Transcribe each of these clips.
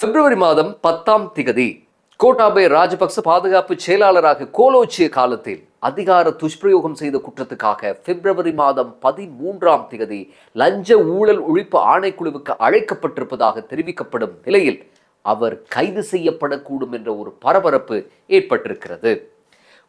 பிப்ரவரி மாதம் பத்தாம் திகதி கோட்டாபே ராஜபக்ச பாதுகாப்பு செயலாளராக கோலோச்சிய காலத்தில் அதிகார துஷ்பிரயோகம் செய்த குற்றத்துக்காக பிப்ரவரி மாதம் பதிமூன்றாம் திகதி லஞ்ச ஊழல் ஒழிப்பு ஆணைக்குழுவுக்கு அழைக்கப்பட்டிருப்பதாக தெரிவிக்கப்படும் நிலையில் அவர் கைது செய்யப்படக்கூடும் என்ற ஒரு பரபரப்பு ஏற்பட்டிருக்கிறது.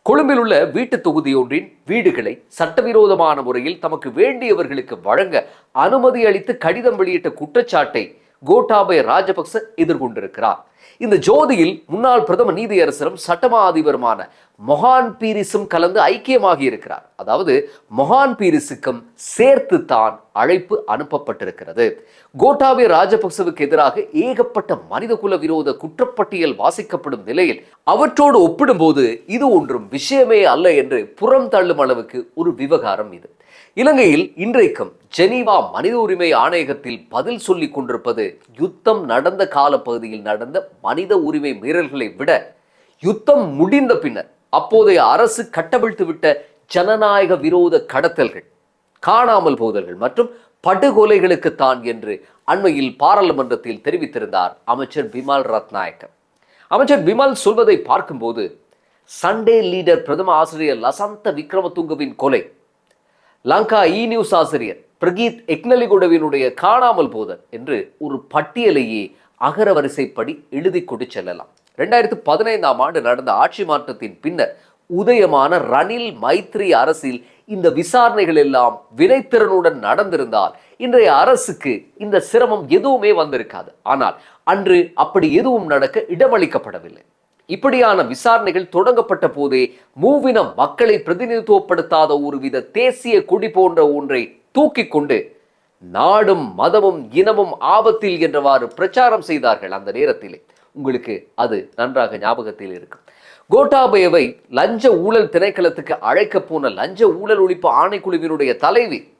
கொழும்பில் உள்ள வீட்டு தொகுதியொன்றின் வீடுகளை சட்டவிரோதமான முறையில் தமக்கு வேண்டியவர்களுக்கு வழங்க அனுமதி அளித்து கடிதம் வெளியிட்ட குற்றச்சாட்டை கோட்டாபய ராஜபக்ச எதிர்கொண்டிருக்கிறார். இந்த ஜோதியில் முன்னாள் பிரதம நீதியரசரும் சட்டமா அதிபருமான மொஹான் பீரிஸும் கலந்து ஐக்கியமாகி இருக்கிறார். அதாவது மொஹான் பீரிஸுக்கும் சேர்த்து தான் அழைப்பு அனுப்பப்பட்டிருக்கிறது. கோட்டாபய ராஜபக்சவுக்கு எதிராக ஏகப்பட்ட மனிதகுல விரோத குற்றப்பட்டியல் வாசிக்கப்படும் நிலையில் அவற்றோடு ஒப்பிடும்போது இது ஒன்றும் விஷயமே அல்ல என்று புறம் தள்ளும் அளவுக்கு ஒரு விவகாரம் இது. இலங்கையில் இன்றைக்கும் ஜெனீவா மனித உரிமை ஆணையகத்தில் பதில் சொல்லிக் கொண்டிருப்பது யுத்தம் நடந்த காலப்பகுதியில் நடந்த மனித உரிமை மீறல்களை விட யுத்தம் முடிந்த பின்னர் அப்போதைய அரசு கட்டவிழ்த்து விட்ட ஜனநாயக விரோத கடத்தல்கள் காணாமல் போதல்கள் மற்றும் படுகொலைகளுக்கு தான் என்று அண்மையில் பாராளுமன்றத்தில் தெரிவித்திருந்தார் அமைச்சர் பிமல் ரத்நாயக்க. அமைச்சர் பிமல் சொல்வதை பார்க்கும்போது சண்டே லீடர் பிரதம ஆசிரியர் லசந்த விக்ரமதுங்கவின் கொலை லங்கா இ நியூஸ் ஆசிரியர் பிரகீத் எக்னலிகுடவினுடைய காணாமல் போதல் என்று ஒரு பட்டியலையே அகர வரிசைப்படி எழுதி கொண்டு செல்லலாம். ரெண்டாயிரத்து பதினைந்தாம் ஆண்டு நடந்த ஆட்சி மாற்றத்தின் பின்னர் உதயமான ரணில் மைத்ரி அரசில் இந்த விசாரணைகள் எல்லாம் வினைத்திறனுடன் நடந்திருந்தால் இன்றைய அரசுக்கு இந்த சிரமம் எதுவுமே வந்திருக்காது. ஆனால் அன்று அப்படி எதுவும் நடக்க இடமளிக்கப்படவில்லை. இப்படியான விசாரணைகள் தொடங்கப்பட்ட போதே மூவின மக்களை பிரதிநிதித்துவப்படுத்தாத ஒருவித தேசிய கொடி போன்ற ஒன்றை தூக்கி கொண்டு நாடும் மதமும் இனமும் ஆபத்தில் என்றவாறு பிரச்சாரம் செய்தார்கள் அந்த நேரத்திலே. உங்களுக்கு அது நன்றாக ஞாபகத்தில் இருக்கும். கோட்டாபயவை லஞ்ச ஊழல் திணைக்களத்துக்கு அழைக்க போன லஞ்ச ஊழல் ஒழிப்பு ஆணைக்குழுவினுடைய தலைவி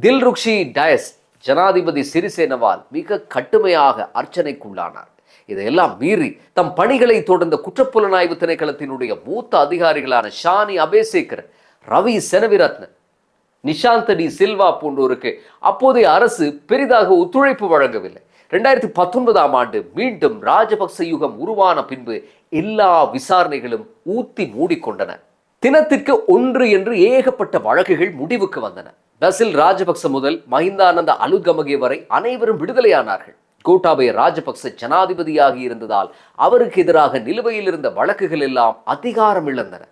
தில்ருக்ஷி டயஸ் ஜனாதிபதி சிறிசேனவால் மிக கட்டுமையாக அர்ச்சனைக்குள்ளானார். இதையெல்லாம் மீறி தம் பணிகளை தொடர்ந்த குற்றப்புலனாய்வு திணைக்களத்தினுடைய மூத்த அதிகாரிகளான ஷானி அபேசேகர் ரவி செனவிரத்ன நிஷாந்த டி சில்வா போன்றோருக்கு அப்போதைய அரசு பெரிதாக ஒத்துழைப்பு வழங்கவில்லை. ரெண்டாயிரத்தி பத்தொன்பதாம் ஆண்டு மீண்டும் ராஜபக்ச யுகம் உருவான பின்பு எல்லா விசாரணைகளும் ஊத்தி மூடிக்கொண்டன. தினத்திற்கு ஒன்று என்று ஏகப்பட்ட வழக்குகள் முடிவுக்கு வந்தன. பசில் ராஜபக்ச முதல் மஹிந்தானந்த அலுகமகே வரை அனைவரும் விடுதலையானார்கள். கோட்டாபய ராஜபக்ச ஜனாதிபதியாகி இருந்ததால் அவருக்கு எதிராக நிலுவையில் இருந்த வழக்குகள் எல்லாம் அதிகாரம் இழந்தன.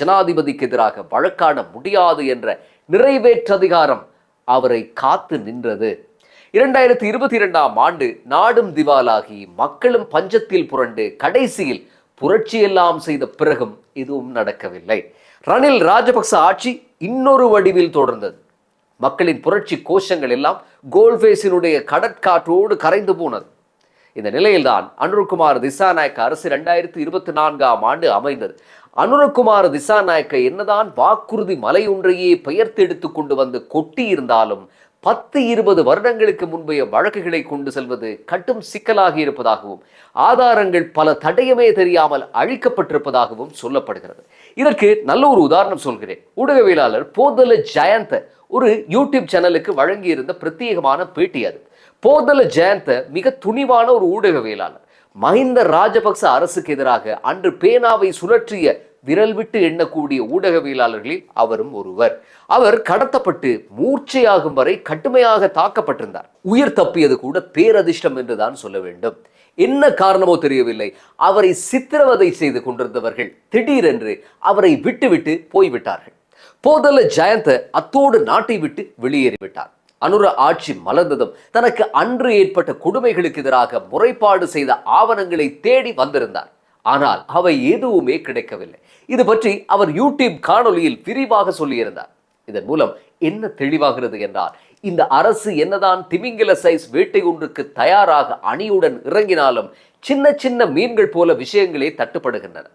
ஜனாதிபதிக்கு எதிராக வழக்காட முடியாது என்ற நிறைவேற்று அதிகாரம் அவரை காத்து நின்றது. இரண்டாயிரத்தி இருபத்தி இரண்டாம் ஆண்டு நாடும் திவாலாகி மக்களும் பஞ்சத்தில் புரண்டு கடைசியில் புரட்சியெல்லாம் செய்த பிறகும் எதுவும் நடக்கவில்லை. ரணில் ராஜபக்ச ஆட்சி இன்னொரு வடிவில் தொடர்ந்தது. மக்களின் புரட்சி கோஷங்கள் எல்லாம் கோல்ஃபேஸினுடைய கடற்காற்றோடு கரைந்து போனது. இந்த நிலையில்தான் அனுருக்குமார் திசாநாயக்க அரசு ரெண்டாயிரத்தி இருபத்தி நான்காம் ஆண்டு அமைந்தது. அனுரகுமார் திசாநாயக்க என்னதான் வாக்குறுதி மலை ஒன்றையே பெயர்த்தெடுத்து கொண்டு வந்து கொட்டி இருந்தாலும் பத்து இருபது வருடங்களுக்கு முன்பைய வழக்குகளை கொண்டு செல்வது கட்டும் சிக்கலாகி இருப்பதாகவும் ஆதாரங்கள் பல தடயமே தெரியாமல் அழிக்கப்பட்டிருப்பதாகவும் சொல்லப்படுகிறது. இதற்கு நல்ல ஒரு உதாரணம் சொல்கிறேன். ஊடகவியலாளர் போதல ஜெயந்த ஒரு யூடியூப் சேனலுக்கு வழங்கியிருந்த பிரத்யேகமான பேட்டி அது. போதல ஜெயந்த மிக துணிவான ஒரு ஊடகவியலாளர். மஹிந்த ராஜபக்ச அரசுக்கு எதிராக அன்று பேனாவை சுழற்றிய விரல் விட்டு எண்ணக்கூடிய ஊடகவியலாளர்களில் அவரும் ஒருவர். அவர் கடத்தப்பட்டு மூர்ச்சையாகும் வரை கடுமையாக தாக்கப்பட்டிருந்தார். உயிர் தப்பியது கூட பேரதிர்ஷ்டம் என்றுதான் சொல்ல வேண்டும். என்ன காரணமோ தெரியவில்லை. அவரை சித்திரவதை செய்து கொண்டிருந்தவர்கள் திடீரென்று அவரை விட்டுவிட்டு போய்விட்டார்கள். போதல ஜெயந்த அத்தோடு நாட்டை விட்டு வெளியேறிவிட்டார். அனுர ஆட்சி மலர்ந்ததும் தனக்கு அன்று ஏற்பட்ட கொடுமைகளுக்கு எதிராக முறைப்பாடு செய்த ஆவணங்களை தேடி வந்திருந்தார். ஆனால் அவை எதுவுமே கிடைக்கவில்லை. இது பற்றி அவர் யூடியூப் காணொளியில் விரிவாக சொல்லியிருந்தார். இதன் மூலம் என்ன தெளிவாகிறது என்றால் இந்த அரசு என்னதான் திமிங்கில சைஸ் வேட்டை ஒன்றுக்கு தயாராக அணியுடன் இறங்கினாலும் சின்ன சின்ன மீன்கள் போல விஷயங்களே தட்டுப்படுகின்றன.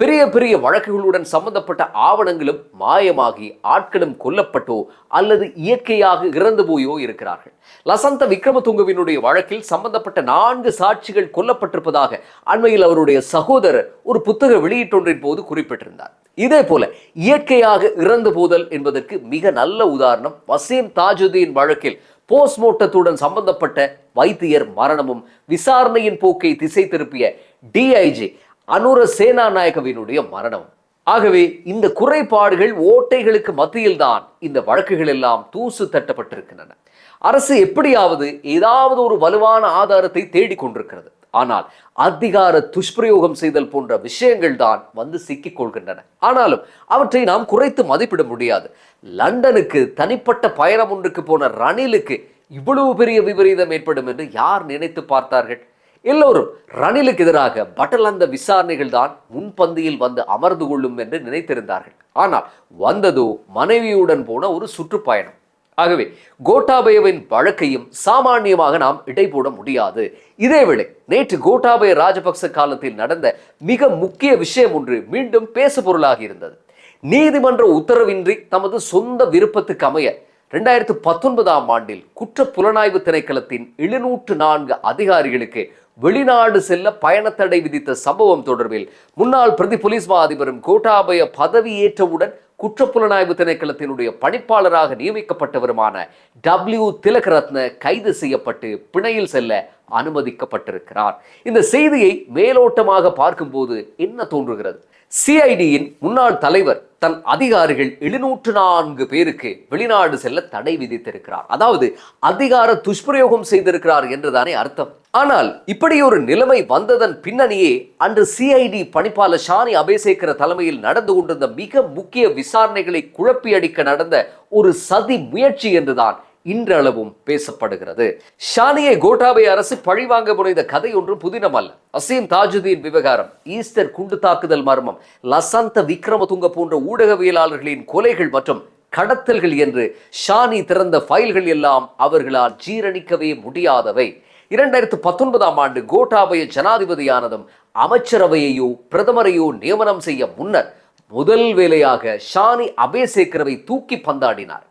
பெரிய பெரிய வழக்குகளுடன் சம்பந்தப்பட்ட ஆவணங்களும் மாயமாகி ஆட்களும் கொல்லப்பட்டோ அல்லது இயற்கையாக இறந்து போயோ இருக்கிறார்கள். லசந்த விக்ரமதுங்கவினுடைய வழக்கில் சம்பந்தப்பட்ட நான்கு சாட்சிகள் கொல்லப்பட்டிருப்பதாக அண்மையில் அவருடைய சகோதரர் ஒரு புத்தக வெளியீட்டொன்றின் போது குறிப்பிட்டிருந்தார். இதே போல இயற்கையாக இறந்து போதல் என்பதற்கு மிக நல்ல உதாரணம் வசீம் தாஜுதீன் வழக்கில் போஸ்ட்மார்ட்டத்துடன் சம்பந்தப்பட்ட வைத்தியர் மரணமும் விசாரணையின் போக்கை திசை திருப்பிய டிஐஜி அனுர சேனாநாயகவினுடைய மரணம். ஆகவே இந்த குறைபாடுகள் ஓட்டைகளுக்கு மத்தியில்தான் இந்த வழக்குகள் எல்லாம் தூசு தட்டப்பட்டிருக்கின்றன. அரசு எப்படியாவது ஏதாவது ஒரு வலுவான ஆதாரத்தை தேடிக் கொண்டிருக்கிறது. ஆனால் அதிகார துஷ்பிரயோகம் செய்தல் போன்ற விஷயங்கள் தான் வந்து சிக்கிக் கொள்கின்றன. ஆனாலும் அவற்றை நாம் குறைத்து மதிப்பிட முடியாது. லண்டனுக்கு தனிப்பட்ட பயணம் ஒன்றுக்கு போன ரணிலுக்கு இவ்வளவு பெரிய விபரீதம் ஏற்படும் என்று யார் நினைத்து பார்த்தார்கள்? எல்லோரும் ரணிலுக்கு எதிராக பட்டலந்த விசாரணைகள் தான் முன்பந்தியில் வந்து அமர்ந்து கொள்ளும் என்று நினைத்திருந்தார்கள். ஆனால் வந்ததோ மனைவியுடன் போன ஒரு சுற்றுப்பயணம். ஆகவே கோட்டாபயவின் வழக்கையும் சாமானியமாக நாம் இடை போட முடியாது. இதேவேளை நேற்று கோட்டாபய ராஜபக்ச காலத்தில் நடந்த மிக முக்கிய விஷயம் ஒன்று மீண்டும் பேசு பொருளாகி இருந்தது. நீதிமன்ற உத்தரவின்றி தமது சொந்த விருப்பத்துக்கு அமைய ரெண்டாயிரத்து பத்தொன்பதாம் ஆண்டில் குற்ற புலனாய்வு திணைக்களத்தின் எழுநூற்று நான்கு அதிகாரிகளுக்கு வெளிநாடு செல்ல பயணத்தடை விதித்த சம்பவம் தொடர்பில் முன்னாள் பிரதி போலீஸ் மா அதிபரும் கோட்டாபய பதவியேற்றவுடன் குற்றப்புலனாய்வு திணைக்களத்தினுடைய பணிப்பாளராக நியமிக்கப்பட்டவருமான டபிள்யூ திலகரத்ன கைது செய்யப்பட்டு பிணையில் செல்ல அனுமதிக்கப்பட்டிருக்கிறார். இந்த செய்தியை மேலோட்டமாக பார்க்கும்போது என்ன தோன்றுகிறது? சிஐடியின் முன்னாள் தலைவர் தன் அதிகாரிகள் எழுநூற்று நான்கு பேருக்கு வெளிநாடு செல்ல தடை விதித்திருக்கிறார். அதாவது அதிகார துஷ்பிரயோகம் செய்திருக்கிறார் என்றுதானே அர்த்தம். ஆனால் இப்படி ஒரு நிலைமை வந்ததன் பின்னணியே அன்று சிஐடி பணிப்பாளர் ஷானி அபேசேகர தலைமையில் நடந்து கொண்டிருந்த மிக முக்கிய விசாரணைகளை குழப்பியடிக்க நடந்த ஒரு சதி முயற்சி என்றுதான் இன்றளவும் பேசப்படுகிறது. ஷானியை கோட்டாபய அரசு பழிவாங்க முனைந்த கதை ஒன்று புதினம் அல்ல அசீம் தாஜுதீன் விவகாரம் ஈஸ்டர் குண்டு தாக்குதல் மர்மம் லசந்த விக்ரமதுங்க போன்ற ஊடகவியலாளர்களின் கொலைகள் மற்றும் கடத்தல்கள் என்று ஷானி திறந்த ஃபைல்கள் எல்லாம் அவர்களால் ஜீரணிக்கவே முடியாதவை. இரண்டாயிரத்து பத்தொன்பதாம் ஆண்டு கோட்டாபய ஜனாதிபதியானதும் அமைச்சரவையையோ பிரதமரையோ நியமனம் செய்ய முன்னர் முதல் வேலையாக ஷானி அபேசேக்கரவை தூக்கி பந்தாடினார்.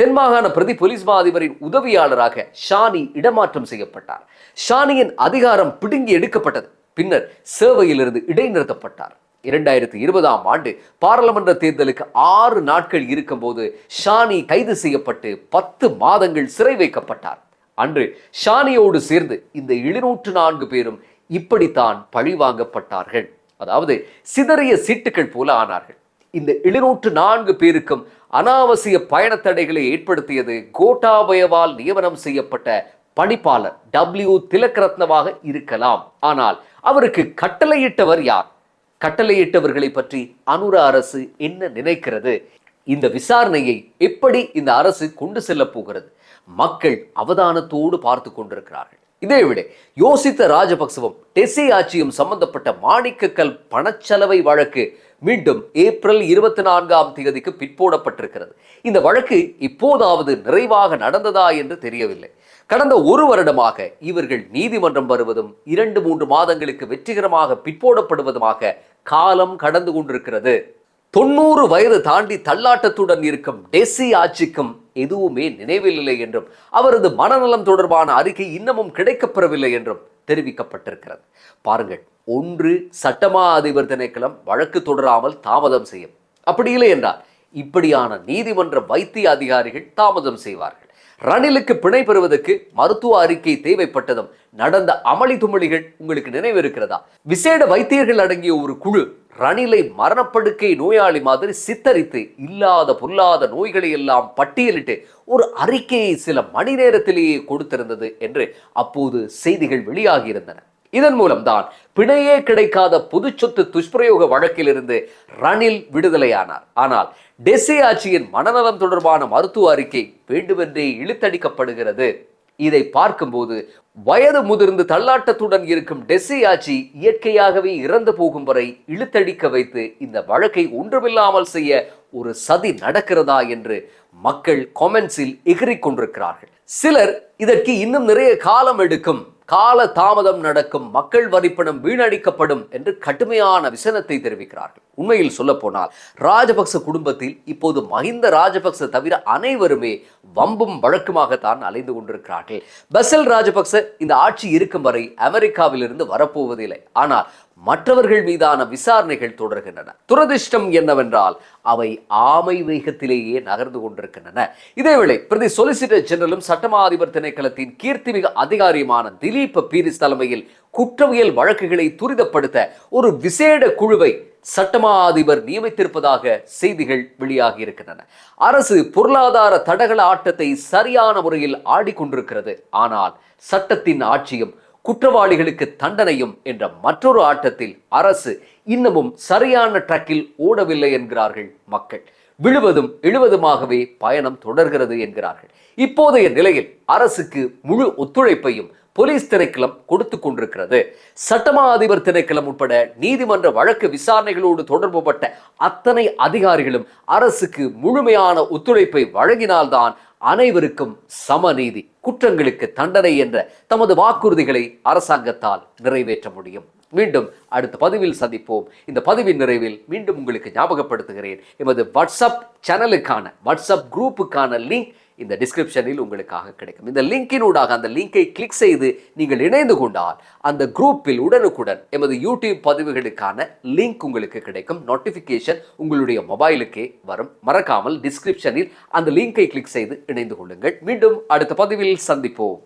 தென்மாகாண பிரதி போலீஸ் மா அதிபரின் உதவியாளராக ஷானி இடமாற்றம் செய்யப்பட்டார். ஷானியின் அதிகாரம் பிடுங்கி எடுக்கப்பட்டது. பின்னர் சேவையிலிருந்து இடைநிறுத்தப்பட்டார். இரண்டாயிரத்தி இருபதாம் ஆண்டு பாராளுமன்ற தேர்தலுக்கு ஆறு நாட்கள் இருக்கும்போது ஷானி கைது செய்யப்பட்டு பத்து மாதங்கள் சிறை வைக்கப்பட்டார். அன்று ஷானியோடு சேர்ந்து இந்த எழுநூற்று நான்கு பேரும் இப்படித்தான் பழிவாங்கப்பட்டார்கள் அதாவது சிதறிய சீட்டுகள் போல ஆனார்கள். இந்த எழுநூற்று நான்கு பேருக்கும் அனாவசிய பயணத்தடைகளை ஏற்படுத்தியது கோட்டாபயவால் நியமனம் செய்யப்பட்ட பணிப்பாளர் டபிள்யூ திலக்கரத்னவாக இருக்கலாம். ஆனால் அவருக்கு கட்டளையிட்டவர் யார்? கட்டளையிட்டவர்களை பற்றி அனுர அரசு என்ன நினைக்கிறது? இந்த விசாரணையை எப்படி இந்த அரசு கொண்டு செல்ல போகிறது? மக்கள் அவதானத்தோடு பார்த்து கொண்டிருக்கிறார்கள். இதேவிட யோசித்த ராஜபக்சவும் டெசி ஆட்சியும் சம்பந்தப்பட்ட மாணிக்கக்கல் பணச்சலவை வழக்கு மீண்டும் ஏப்ரல் இருபத்தி நான்காம் தேதிக்கு பிற்போடப்பட்டிருக்கிறது இந்த வழக்கு இப்போதாவது நிறைவாக நடந்ததா என்று தெரியவில்லை. கடந்த ஒரு வருடமாக இவர்கள் நீதிமன்றம் வருவதும் இரண்டு மூன்று மாதங்களுக்கு வெற்றிகரமாக பிற்போடப்படுவதுமாக காலம் கடந்து கொண்டிருக்கிறது. தொண்ணூறு வயது தாண்டி தள்ளாட்டத்துடன் இருக்கும் டெசி ஆட்சிக்கும் எதுவுமே நினைவில் இல்லை என்றும் அவரது மனநலம் தொடர்பான அறிக்கை இன்னமும் கிடைக்கப்பெறவில்லை என்றும் தெரிவிக்கப்பட்டிருக்கிறது. பாருங்கள் ஒன்று சட்டமா அதிபர் திணைக்களம் வழக்கு தொடராமல் தாமதம் செய்யும். அப்படி இல்லை என்றால் இப்படியான நீதிமன்ற வைத்திய அதிகாரிகள் தாமதம் செய்வார்கள். ரணிலுக்கு பிணை பெறுவதற்கு மருத்துவ அறிக்கை தேவைப்பட்டதும் நடந்த அமளி துமளிகள் உங்களுக்கு நினைவு இருக்கிறதா விசேட வைத்தியர்கள் அடங்கிய ஒரு குழு ரணிலை மரணப்படுக்கை நோயாளி மாதிரி சித்தரித்து இல்லாத பொல்லாத நோய்களை எல்லாம் பட்டியலிட்டு ஒரு அறிக்கையை சில மணி நேரத்திலேயே கொடுத்திருந்தது என்று அப்போது செய்திகள் வெளியாகியிருந்தன. இதன் மூலம்தான் பிணையே கிடைக்காத பொது சொத்து துஷ்பிரயோக வழக்கிலிருந்து ரணில் விடுதலையானார். ஆனால் டெசி ஆட்சியின் மனநலம் தொடர்பான மருத்துவ அறிக்கை வேண்டுமென்றே இழுத்தடிக்கப்படுகிறது. இதை பார்க்கும்போது வயது முதிர்ந்து தள்ளாட்டத்துடன் இருக்கும் டெசி ஆட்சி இயற்கையாகவே இறந்து போகும் வரை இழுத்தடிக்க வைத்து இந்த வழக்கை ஒன்றுமில்லாமல் செய்ய ஒரு சதி நடக்கிறதா என்று மக்கள் கொமெண்ட்ஸில் எகிரிக் கொண்டிருக்கிறார்கள். சிலர் இதற்கு இன்னும் நிறைய காலம் எடுக்கும். கால தாமதம் நடக்கும் மக்கள் வரிப்பணம் வீணடிக்கப்படும் என்று கடுமையான விசனத்தை தெரிவிக்கிறார்கள். உண்மையில் சொல்லப்போனால் ராஜபக்ச குடும்பத்தில் இப்போது மஹிந்த ராஜபக்ச தவிர அனைவருமே வம்பும் வழக்குமாகத்தான் அலைந்து கொண்டிருக்கிறார்கள். பசல் ராஜபக்ச இந்த ஆட்சி இருக்கும் வரை அமெரிக்காவிலிருந்து வரப்போவதில்லை. ஆனால் மற்றவர்கள் மீதான விசாரணைகள் தொடர்கின்றன. துரதிர்ஷ்டம் என்னவென்றால் அவை ஆமை வேகத்திலேயே நகர்ந்து கொண்டிருக்கின்றன. இதேவேளை பிரதி சொலிசிட்டர் ஜெனரலும் சட்டமா அதிபர் திணைக்களத்தின் கீர்த்திமிகு அதிகாரியுமான திலீப் பீரிஸ் தலைமையில் குற்றவியல் வழக்குகளை துரிதப்படுத்த ஒரு விசேட குழுவை சட்டமா அதிபர் நியமித்திருப்பதாக செய்திகள் வெளியாகி இருக்கின்றன அரசு பொருளாதார தடகள ஆட்டத்தை சரியான முறையில் ஆடிக்கொண்டிருக்கிறது. ஆனால் சட்டத்தின் ஆட்சியும் குற்றவாளிகளுக்கு தண்டனையும் என்ற மற்றொரு ஆட்டத்தில் அரசு இன்னமும் சரியான ட்ரக்கில் ஓடவில்லை என்கிறார்கள் மக்கள். விழுவதும் எழுவதுமாகவே பயணம் தொடர்கிறது என்கிறார்கள். இப்போதைய நிலையில் அரசுக்கு முழு ஒத்துழைப்பையும் போலீஸ் திணைக்களம் கொடுத்து கொண்டிருக்கிறது. சட்டமா அதிபர் திணைக்களம் உட்பட நீதிமன்ற வழக்கு விசாரணைகளோடு தொடர்புபட்ட அத்தனை அதிகாரிகளும் அரசுக்கு முழுமையான ஒத்துழைப்பை வழங்கினால்தான் அனைவருக்கும் சமநீதி குற்றங்களுக்கு தண்டனை என்ற தமது வாக்குறுதிகளை அரசாங்கத்தால் நிறைவேற்ற முடியும். மீண்டும் அடுத்த பதிவில் சந்திப்போம். இந்த பதிவின் நிறைவில் மீண்டும் உங்களுக்கு ஞாபகப்படுத்துகிறேன். எமது வாட்ஸ்அப் சேனலுக்கான வாட்ஸ்அப் குரூப்புக்கான லிங்க் இந்த டிஸ்கிரிப்ஷனில் உங்களுக்காக கிடைக்கும். இந்த லிங்கினூடாக அந்த லிங்கை கிளிக் செய்து நீங்கள் இணைந்து கொண்டால் அந்த குரூப்பில் உடனுக்குடன் எமது யூடியூப் பதிவுகளுக்கான லிங்க் உங்களுக்கு கிடைக்கும். நோட்டிஃபிகேஷன் உங்களுடைய மொபைலுக்கே வரும். மறக்காமல் டிஸ்கிரிப்ஷனில் அந்த லிங்கை கிளிக் செய்து இணைந்து கொள்ளுங்கள். மீண்டும் அடுத்த பதிவில் சந்திப்போம்.